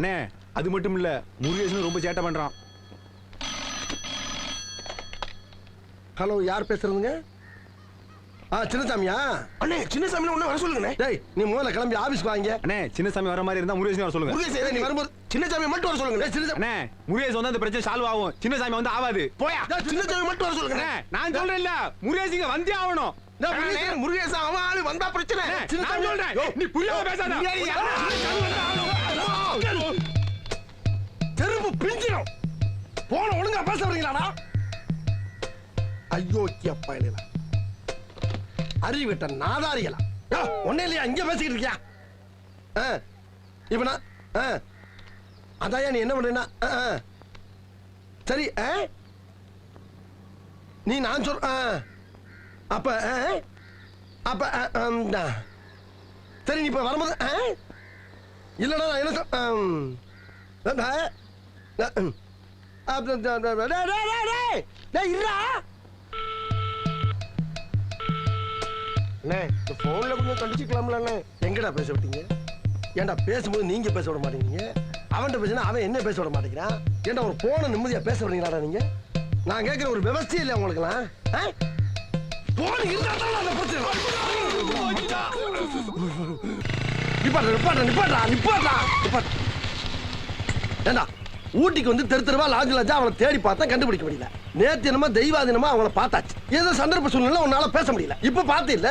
அண்ணே அது மட்டும் இல்ல முருகேசன் ரொம்ப சேட்டை பண்றான். ஹலோ யார் பேசுறதுங்க? ஆ சின்னசாமியா? அண்ணே சின்ன சாமியில ஒண்ணு வர சொல்லுங்கண்ணே. டேய் நீ முதல்ல கிளம்பி ஆபீஸ்க்கு வாங்க. அண்ணே சின்னசாமி வர மாதிரி இருந்தா முருகேசன் வர சொல்லுங்க. முருகேசன் நீ வரும்போது சின்ன சாமி மட்டும் வர சொல்லுங்க டேய், சின்னசாமி. அண்ணே முருகேசன் வந்து அந்த பிரச்சனை சால்வ் ஆகும். சின்னசாமி வந்து ஆகாது போயா. டேய், சின்ன சாமி மட்டும் வர சொல்லுங்க அண்ணே நான் சொல்றேன் இல்ல முருகேசிங்க வந்தே ஆகணும். முருகேசன். முருகேசன் அவன் ஆளு வந்தா பிரச்சனை. நான். சொல்றேன். நீ புரியாம பேசாத. தெரும்பு பிஞ்சிடும் போன ஒழுங்கா பேச வரீங்களாடா ஐயோ பயணிலா அறிவிட்ட நாதாரிகளா ஒன்னே இல்லையா இங்க பேசிக்கிட்டு இருக்கியா? இப்ப நான் ஆ, அதாயா நீ என்ன பண்றேன்னா சரி நீ நான் சொல் அப்ப அப்ப சரி நீ இப்ப வரும்போது இல்லைடா நான் என்ன சொல் அண்ணே, இந்த போன்ல கொஞ்சம் கண்டிச்சுக்கலாம்ல அண்ணே எங்கடா பேச விட்டீங்க? ஏன்டா பேசும்போது நீங்கள் பேச விட மாட்டேங்கிறீங்க? அவன்கிட்ட பேசினா அவன் என்ன பேச விட மாட்டேங்கிறான்? ஏன்டா ஒரு போனை நிம்மதியாக பேச விடுறீங்களாடா நீங்கள் நான் கேட்குற ஒரு விவசாயம் இல்லை உங்களுக்குலாம் போன் இருந்தா தான் அந்த பிரச்சனை. நிப்பாட்டா நிப்பாட்டா நிப்பாட்டா நிப்பாட்டா நிப்பாட்டா. ஏண்டா ஊட்டிக்கு வந்து தெரு தெருவா லாஜ் லாஜா அவளை தேடி பார்த்தா கண்டுபிடிக்க முடியல. நேத்து என்னமோ தெய்வாதீனமா அவளை பார்த்தாச்சு. ஏதோ சந்தர்ப்ப சூழ்நிலை உன்னால பேச முடியல. இப்ப பார்த்து இல்ல.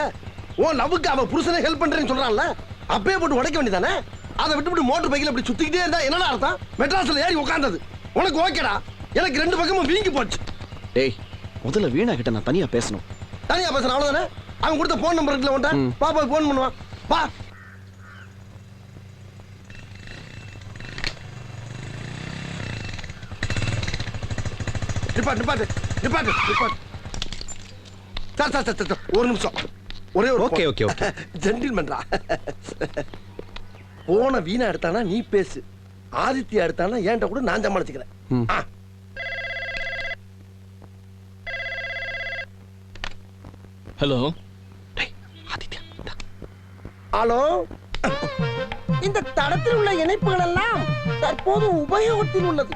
உன் லவ்வுக்கு அவ புருஷனே ஹெல்ப் பண்றேன்னு சொல்றான்ல. அப்பயே போட்டு உடைக்க வேண்டியதானே? அதை விட்டு மோட்டர் பைக்கில் அப்படி சுத்திக்கிட்டே இருந்தா என்னடா அர்த்தம்? மெட்ராஸ்ல ஏறி உட்கார்ந்தது உனக்கு ஓகேடா எனக்கு ரெண்டு பக்கமும் வீங்கி போச்சு. டேய் முதல்ல வீணா கிட்ட நான் தனியா பேசணும். தனியா பேசுறேன் அவ்வளவுதானே? அவன் கொடுத்த போன் நம்பர் இருக்குல்ல உன்ட்ட. பாப்பா போன் பண்ணுவான். பா நிப்பாட்டு நிப்பாட்டு நிப்பாட்டு நிப்பாட்டு சார் சார் சார் ஒரு நிமிஷம் ஒரே ஒரு Okay, okay, okay. ஜென்டில்மேன்டா போன வீணா எடுத்தானா நீ பேசு ஆதித்யா எடுத்தானா ஏன்ட்ட கூட நான் சமாளிச்சுக்கிறேன். ஆ. ஹலோ டேய் ஆதித்யா இந்தா. ஹலோ இந்த தடத்தில் உள்ள இணைப்புகள் எல்லாம் தற்போது உபயோகத்தில் உள்ளது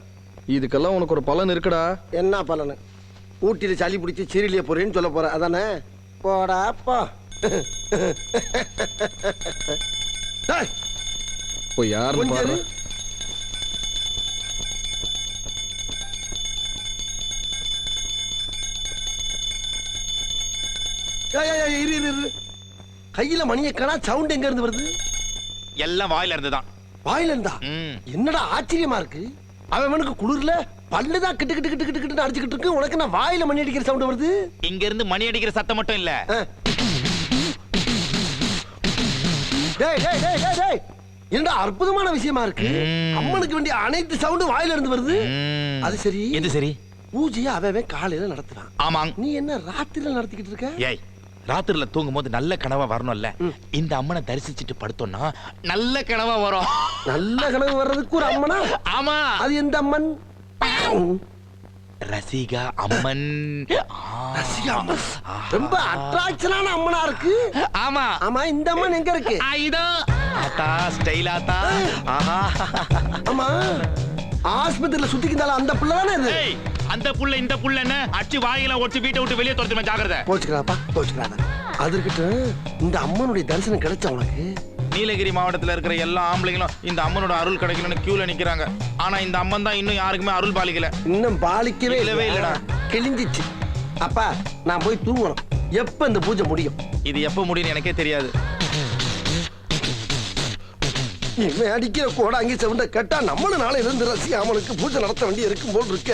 இதுக்கெல்லாம் உனக்கு ஒரு பலன் இருக்குடா. என்ன பலனு? ஊட்டியில் சளி பிடிச்சி சீரியலிய போறேன்னு சொல்ல போற அதானே? போடா போ. டேய், போய் கொஞ்சம் பாரு. இரு. இரு. கையில மணியை காணா சவுண்ட் எங்க இருந்து வருது? எல்லாம் வாயில இருந்து தான் வாயில இருந்தா? ம். என்னடா ஆச்சரியமா இருக்கு? அவனுக்கு குளிர்ல பல்லுதான் கிட்டு கிட்டு கிட்டு கிட்டு கிட்டு அடிச்சுக்கிட்டு இருக்கு. உனக்கு என்ன வாயில மணி அடிக்கிற சவுண்ட் வருது? இங்க இருந்து மணி அடிக்கிற சத்தம் மட்டும் இல்ல. டேய் டேய் டேய் டேய் டேய். என்னடா அற்புதமான விஷயமா இருக்கு. அம்மனுக்கு வேண்டிய அனைத்து சவுண்டும் வாயில இருந்து வருது. அது சரி. எது சரி? பூஜையை அவன் காலையில நடத்துறான். ஆமாங். நீ என்ன ராத்திரில நடத்திக்கிட்டு இருக்க? ஏய் ராத்திரில தூங்கும் போது நல்ல கனவா வரணும்ல. இந்த அம்மனை தரிசிச்சுட்டு படுத்தோம்னா நல்ல கனவா வரும். நல்ல கனவு வர்றதுக்கு ஒரு அம்மனா? ஆமா. அது எந்த அம்மன்? ரசிகா அம்மன். ரசிகா அம்மன். ரொம்ப அட்ராக்ஷனான அம்மனா இருக்கு. ஆமா. ஆமா இந்த அம்மன் எங்க இருக்கு? ஆ, இதோ. ஆத்தா ஸ்டைல் ஆத்தா. ஆஹா. ஆமா. ஆஸ்பத்திரியில சுத்திக்கிட்டால அந்த பிள்ளை தானே இது? அந்த புள்ள இந்த புள்ள என்ன அடிச்சு வாயில ஒடிச்சு வீட்டை விட்டு வெளியே துரத்துமே ஜாக்கிரதை. போச்சுக்கிறாப்பா போச்சுக்கிறாத அதற்கிட்ட இந்த அம்மனுடைய தரிசனம் கிடைச்ச உனக்கு? நீலகிரி மாவட்டத்துல இருக்கிற எல்லா ஆம்பளைங்களும் இந்த அம்மனோட அருள் கிடைக்கணும்னு கியூல நிக்கிறாங்க. ஆனா இந்த அம்மன் தான் இன்னும் யாருக்குமே அருள் பாலிக்கல. இன்னும் பாலிக்கவே இல்லவே இல்லடா. கிழிஞ்சிச்சு. அப்பா நான் போய் தூங்கணும். எப்ப இந்த பூஜை முடியும்? இது எப்ப முடியும்னு எனக்கே தெரியாது. இவன் அடிக்கிற கூட அங்கே செவண்ட கேட்டா நம்மளும் நாளை இருந்து ரசி அவனுக்கு பூஜை நடத்த வேண்டி இருக்கும் போல் இருக்க.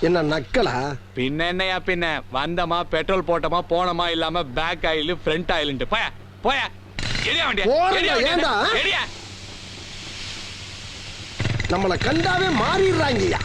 என்ன நக்கலா? பின்ன என்னையா பின்ன? வந்தமா பெட்ரோல் போட்டோமா போனோமா இல்லாம பேக் ஆயில் ஃப்ரண்ட் ஆயில்ன்ட்டு போய போய? எடியா நம்மளை கண்டாவே மாறிடுறாங்கய்யா.